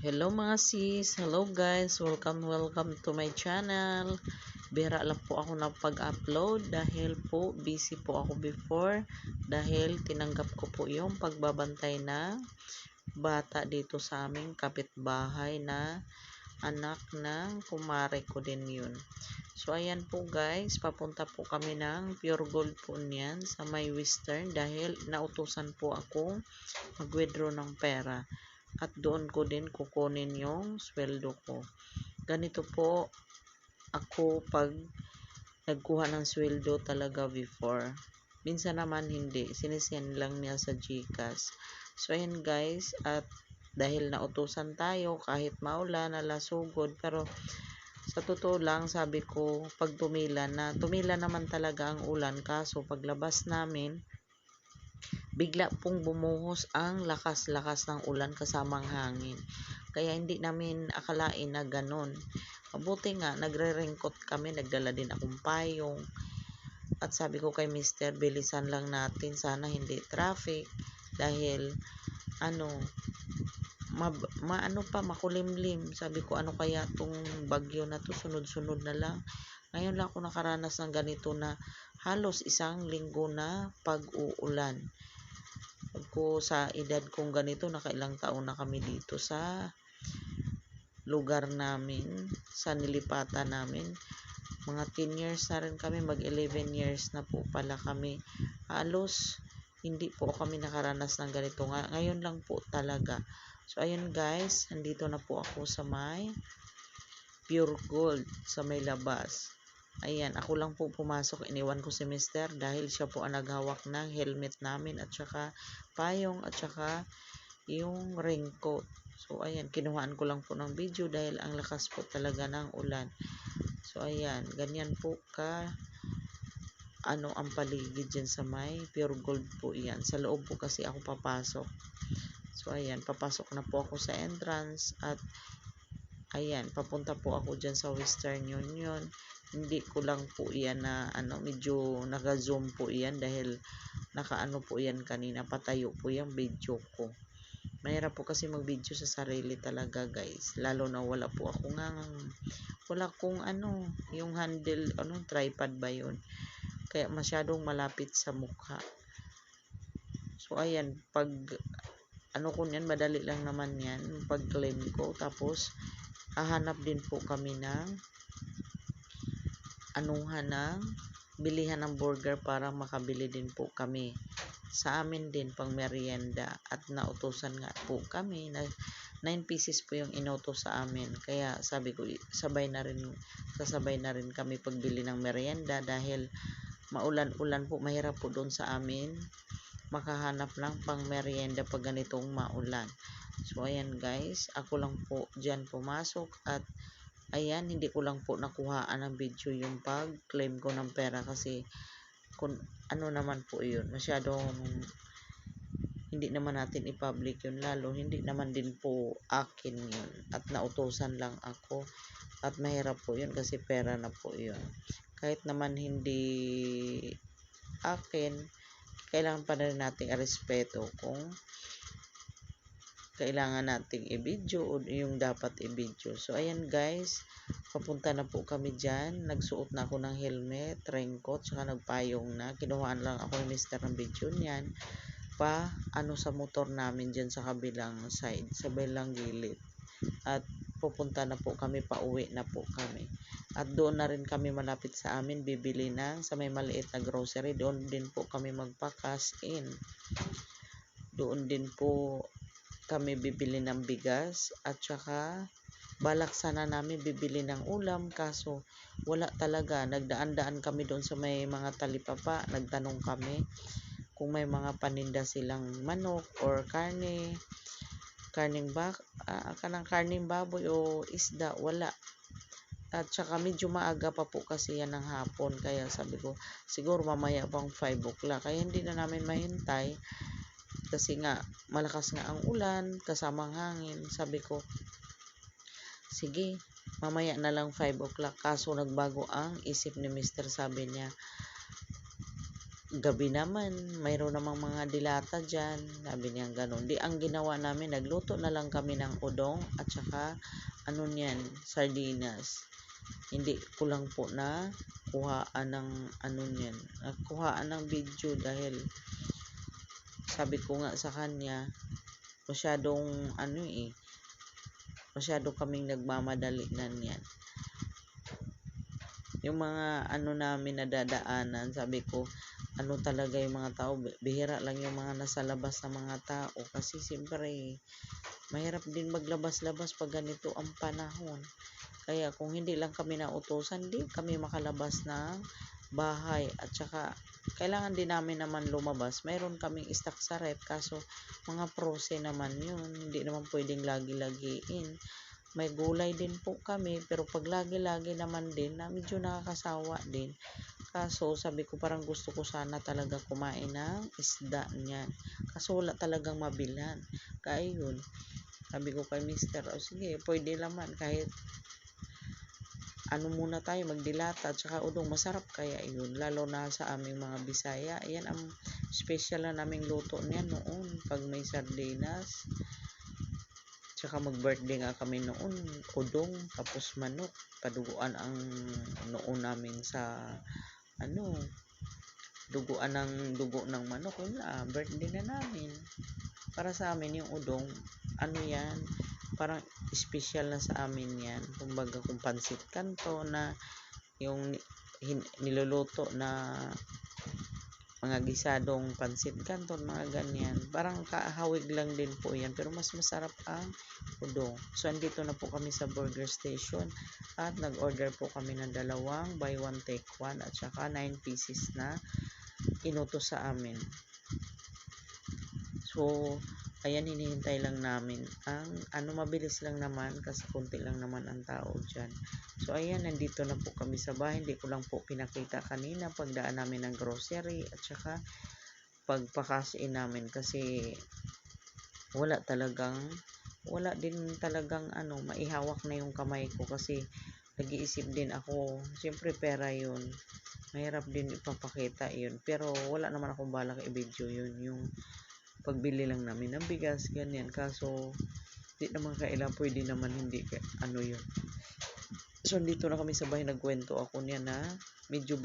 Hello mga sis, hello guys, welcome welcome to my channel. Bira lang po ako ng pag-upload dahil po busy po ako before dahil tinanggap ko po yung pagbabantay na bata dito sa aming kapitbahay na anak ng kumare ko din yun. So ayan po guys, papunta po kami ng Pure Gold po niyan sa may Western dahil nautusan po ako mag-withdraw ng pera at doon ko din kukunin yung sweldo ko. Ganito po ako pag nagkuha ng sweldo talaga before. Minsan naman hindi, sinisend lang niya sa GCash. So ayan guys, at dahil nautusan tayo kahit maulan, nalasugod, pero sa totoo lang, sabi ko, pag tumila na, tumila naman talaga ang ulan, kaso paglabas namin, bigla pong bumuhos ang lakas-lakas ng ulan kasamang hangin. Kaya hindi namin akalain na ganun. Mabuti nga, nagre-ringkot kami, nagdala din akong payong. At sabi ko kay Mister, bilisan lang natin, sana hindi traffic. Dahil, ano, ma, maano pa makulimlim sabi ko ano kaya tong bagyo na to sunod-sunod na lang ngayon lang ako nakaranas ng ganito na halos isang linggo na pag-uulan ko sa edad kong ganito nakailang taon na kami dito sa lugar namin sa nilipatan namin. Mga 10 years na rin kami mag 11 years na po pala kami. Halos hindi po kami nakaranas ng ganito ngayon lang po talaga. So, ayun guys, nandito na po ako sa may pure gold sa may labas. Ayan, ako lang po pumasok. Iniwan ko si mister dahil siya po ang naghawak ng helmet namin at saka payong at saka yung raincoat. So, ayan, kinuhaan ko lang po ng video dahil ang lakas po talaga ng ulan. So, ayan, ganyan po ka ano ang paligid dyan sa may pure gold po yan. Sa loob po kasi ako papasok. So, ayan, papasok na po ako sa entrance at ayan, papunta po ako dyan sa Western Union. Hindi ko lang po yan na ano, medyo naka-zoom po yan dahil nakaano po yan kanina, patayo po yung video ko. Mahirap po kasi mag-video sa sarili talaga guys. Lalo na wala po ako nga, wala kong ano, yung handle, ano, tripod ba yun. Kaya masyadong malapit sa mukha. So, ayan, pag ano ko niyan, madali lang naman yan, pag-claim ko. Tapos, hahanap din po kami ng anuhan ng bilihan ng burger para makabili din po kami. Sa amin din pang merienda at nautosan nga po kami na 9 pieces po yung inutos sa amin. Kaya sabi ko, sabay na rin, sasabay na rin kami pagbili ng merienda dahil maulan-ulan po, mahirap po doon sa amin makahanap lang pang merienda pag ganitong maulan. So, ayan guys, ako lang po dyan pumasok at ayan, hindi ko lang po nakuhaan ng video yung pag-claim ko ng pera kasi kung ano naman po yun, masyadong hindi naman natin i-public yun lalo, hindi naman din po akin yun. At nautosan lang ako. At mahirap po yun kasi pera na po yun. Kahit naman hindi akin kailangan pa rin nating respeto kung kailangan nating i-video o yung dapat i-video. So, ayan guys, papunta na po kami dyan. Nagsuot na ako ng helmet, raincoat, saka nagpayong na. Kinuhaan lang ako ni Mr. ng video niyan pa ano sa motor namin dyan sa kabilang side, sa kabilang gilid. At pupunta na po kami, pauwi na po kami. At doon na rin kami malapit sa amin, bibili ng sa may maliit na grocery. Doon din po kami magpa-cash in. Doon din po kami bibili ng bigas at saka balak sana namin bibili ng ulam. Kaso wala talaga. Nagdaan-daan kami doon sa may mga talipapa. Nagtanong kami kung may mga paninda silang manok or karne karning bak uh, kanang karning baboy o isda wala. At saka medyo maaga pa po kasi yan ng hapon. Kaya sabi ko siguro mamaya pang 5 o'clock. Kaya hindi na namin mahintay kasi nga malakas nga ang ulan kasamang hangin sabi ko sige mamaya na lang 5 o'clock kaso nagbago ang isip ni Mr. sabi niya gabi naman, mayroon namang mga dilata dyan. Sabi niya ganun. Di ang ginawa namin, nagluto na lang kami ng udong at saka ano niyan, sardinas. Hindi ko lang po na kuhaan ng ano niyan, kuhaan ng video dahil sabi ko nga sa kanya, masyadong ano eh, masyado kaming nagmamadali na niyan. Yung mga ano namin nadadaanan, sabi ko, ano talaga yung mga tao, bi- bihira lang yung mga nasa labas na mga tao kasi siyempre mahirap din maglabas-labas pag ganito ang panahon. Kaya kung hindi lang kami nautosan, di kami makalabas ng bahay at saka kailangan din namin naman lumabas. Mayroon kaming stock sa rep kaso mga prose naman yun. Hindi naman pwedeng lagi-lagiin. May gulay din po kami pero pag lagi-lagi naman din na medyo nakakasawa din. Kaso sabi ko parang gusto ko sana talaga kumain ng isda niyan. Kaso wala talagang mabilan. Kaya yun, sabi ko kay mister, o sige, pwede naman kahit ano muna tayo, magdilata at saka udong masarap kaya yun. Lalo na sa aming mga Bisaya. Yan ang special na naming luto niyan noon pag may sardinas. Tsaka mag-birthday nga kami noon, udong, tapos manok. Paduguan ang noon namin sa ano, duguan ng dugo ng manok. Na, birthday na namin. Para sa amin yung udong, ano yan, parang special na sa amin yan. Kumbaga kung pansit kanto na yung niluluto na mga gisadong pansit canton, mga ganyan. Parang kahawig lang din po yan. Pero mas masarap ang udong. So, andito na po kami sa burger station. At nag-order po kami ng dalawang buy one take one at saka 9 pieces na inutos sa amin. So, ayan hinihintay lang namin. Ang ano mabilis lang naman kasi konti lang naman ang tao dyan. So, ayan, nandito na po kami sa bahay. Hindi ko lang po pinakita kanina pagdaan namin ng grocery at saka pagpakasin namin kasi wala talagang wala din talagang ano maihawak na yung kamay ko kasi nag-iisip din ako siyempre pera yun mahirap din ipapakita yun. Pero wala naman akong balak i-video yun yung pagbili lang namin ng bigas ganyan. Kaso di naman kailan pwede naman hindi ano yun. So dito na kami sa bahay nagkwento ako niya na medyo